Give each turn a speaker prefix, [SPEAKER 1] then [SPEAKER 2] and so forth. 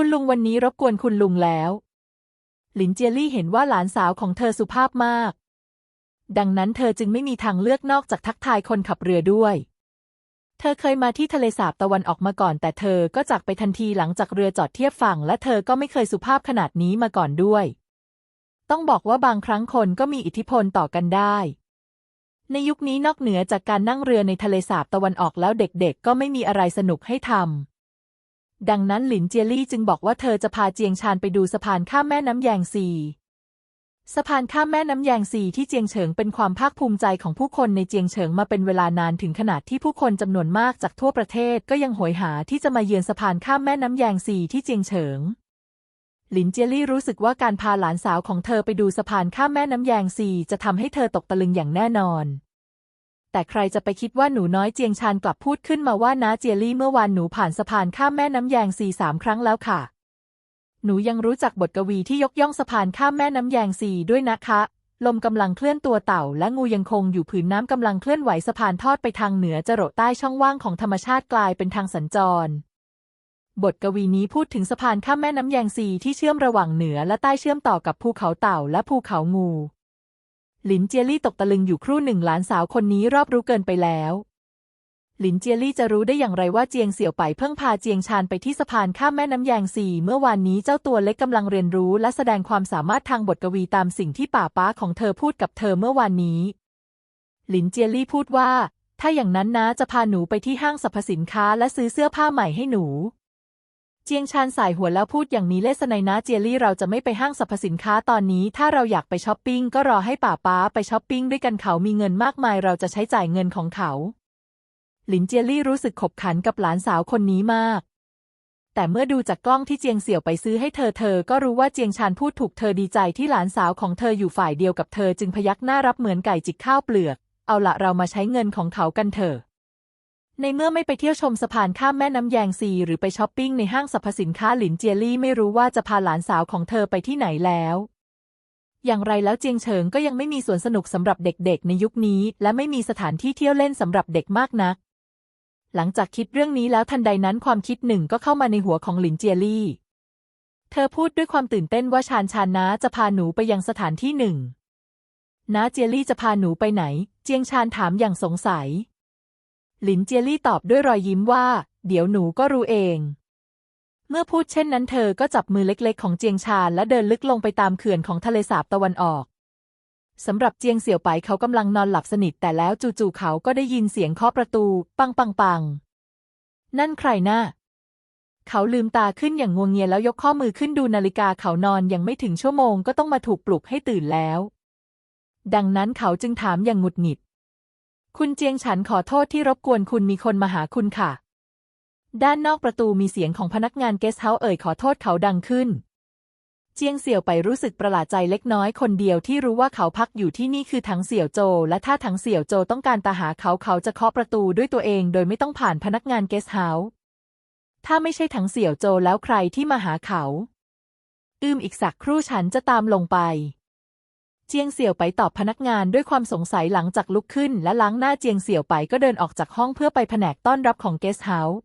[SPEAKER 1] คุณลุงวันนี้รบกวนคุณลุงแล้ว หลินเจียลี่เห็นว่าหลานสาวของเธอสุภาพมาก ดังนั้นเธอจึงไม่มีทางเลือกนอกจากทักทายคนขับเรือด้วย เธอเคยมาที่ทะเลสาบตะวันออกมาก่อน แต่เธอก็จากไปทันทีหลังจากเรือจอดเทียบฝั่ง และเธอก็ไม่เคยสุภาพขนาดนี้มาก่อนด้วย ต้องบอกว่าบางครั้งคนก็มีอิทธิพลต่อกันได้ในยุคนี้นอกเหนือจากการนั่งเรือในทะเลสาบตะวันออกแล้วเด็กๆ ก็ไม่มีอะไรสนุกให้ทำ ดังนั้นหลินเจียลี่จึงบอกว่าเธอจะพาเจียงชานไปดูสะพานข้ามแม่น้ำแยงซีสะพานข้ามแม่น้ำแยงซีที่เจียงเฉิงเป็นความภาคภูมิใจของผู้คนในเจียงเฉิงมาเป็นเวลานานถึงขนาดที่ผู้คนจำนวนมากจากทั่วประเทศก็ยังโหยหาที่จะมาเยือนสะพานข้ามแม่น้ำแยงซีที่เจียงเฉิง หลินเจียลี่รู้สึกว่าการพาหลานสาวของเธอไปดูสะพานข้ามแม่น้ำแยงซีจะทำให้เธอตกตะลึงอย่างแน่นอน แต่ใครจะไปคิดว่าหนูน้อยเจียงชานกลับพูดขึ้นมาว่าน้าเจียลี่เมื่อวานหนูผ่านสะพานข้ามแม่น้ำแยงซีสามครั้งแล้วค่ะ หนูยังรู้จักบทกวีที่ยกย่องสะพานข้ามแม่น้ำแยงซีด้วยนะคะ ลมกำลังเคลื่อนตัวเต่า และงูยังคงอยู่ผืนน้ำกำลังเคลื่อนไหวสะพานทอดไปทางเหนือจรดใต้ช่องว่างของธรรมชาติกลายเป็นทางสัญจร บทกวีนี้พูดถึงสะพานข้ามแม่น้ำแยงซีที่เชื่อมระหว่างเหนือและใต้เชื่อมต่อกับภูเขาเต่าและภูเขางู หลินเจียลี่ตกตะลึงอยู่ครู่หนึ่งหลานสาวคนนี้รอบรู้เกินไปแล้ว หลินเจียลี่จะรู้ได้อย่างไรว่าเจียงเสี่ยวไปเพิ่งพาเจียงชานไปที่สะพานข้ามแม่น้ำแยงซีเมื่อวานนี้เจ้าตัวเล็กกำลังเรียนรู้และแสดงความสามารถทางบทกวีตามสิ่งที่ป่าป้าของเธอพูดกับเธอเมื่อวานนี้ หลินเจียลี่พูดว่า ถ้าอย่างนั้นนะจะพาหนูไปที่ห้างสรรพสินค้าและซื้อเสื้อผ้าใหม่ให้หนู เจียงชานสายหัวแล้วพูดอย่างนี้เลสไนนะเจียลี่เราจะไม่ไปห้างสรรพสินค้าตอนนี้ ถ้าเราอยากไปช้อปปิ้งก็รอให้ป่าป้าไปช้อปปิ้งด้วยกันเขามีเงินมากมายเราจะใช้จ่ายเงินของเขา หลินเจียลี่รู้สึกขบขันกับหลานสาวคนนี้มาก แต่เมื่อดูจากกล้องที่เจียงเสี่ยวไปซื้อให้เธอเธอก็รู้ว่าเจียงชานพูดถูกเธอดีใจที่หลานสาวของเธออยู่ฝ่ายเดียวกับเธอจึงพยักหน้ารับเหมือนไก่จิกข้าวเปลือก เอาละเรามาใช้เงินของเขากันเถอะ ในเมื่อไม่ไปเที่ยวชมสะพานข้ามแม่น้ำแยงซีหรือไปช้อปปิ้งในห้างสรรพสินค้าหลินเจียลี่ไม่รู้ว่าจะพาหลานสาวของเธอไปที่ไหนแล้ว อย่างไรแล้วเจียงเฉิงก็ยังไม่มีสวนสนุกสำหรับเด็กๆ ในยุคนี้ และไม่มีสถานที่เที่ยวเล่นสำหรับเด็กมากนัก หลังจากคิดเรื่องนี้แล้วทันใดนั้นความคิดหนึ่งก็เข้ามาในหัวของหลินเจียลี่ เธอพูดด้วยความตื่นเต้นว่าชานชานน้าจะพาหนูไปยังสถานที่หนึ่งน้าเจียลี่จะพาหนูไปไหน เจียงชานถามอย่างสงสัย หลินเจียลี่ตอบด้วยรอยยิ้มว่า เดี๋ยวหนูก็รู้เอง เมื่อพูดเช่นนั้นเธอก็จับมือเล็กๆ ของเจียงชานและเดินลึกลงไปตามเขื่อนของทะเลสาบตะวันออกสำหรับเจียงเสี่ยวไปเขากำลังนอนหลับสนิทแต่แล้วจู่ๆเขาก็ได้ยินเสียงเคาะประตู ปังปังปังนั่นใครน่ะเขาลืมตาขึ้นอย่างงวงเงียแล้วยกข้อมือขึ้นดูนาฬิกาเขานอนยังไม่ถึงชั่วโมงก็ต้องมาถูกปลุกให้ตื่นแล้ว ดังนั้นเขาจึงถามอย่างหงุดหงิด คุณเจียงฉันขอโทษที่รบกวนคุณมีคนมาหาคุณค่ะ ด้านนอกประตูมีเสียงของพนักงานเกสต์เฮาส์เอ่ยขอโทษเขาดังขึ้น เจียงเสี่ยวไปรู้สึกประหลาดใจเล็กน้อยคนเดียวที่รู้ว่าเขาพักอยู่ที่นี่คือถังเสี่ยวโจ และถ้าถังเสี่ยวโจต้องการตาหาเขาเขาจะเคาะประตูด้วยตัวเองโดยไม่ต้องผ่านพนักงานเกสต์เฮาส์ถ้าไม่ใช่ถังเสี่ยวโจแล้วใครที่มาหาเขา อืมอีกสักครู่ฉันจะตามลงไป เจียงเสี่ยวไปตอบพนักงานด้วยความสงสัยหลังจากลุกขึ้น และล้างหน้าเจียงเสี่ยวไปก็เดินออกจากห้องเพื่อไปแผนกต้อนรับของเกสต์เฮาส์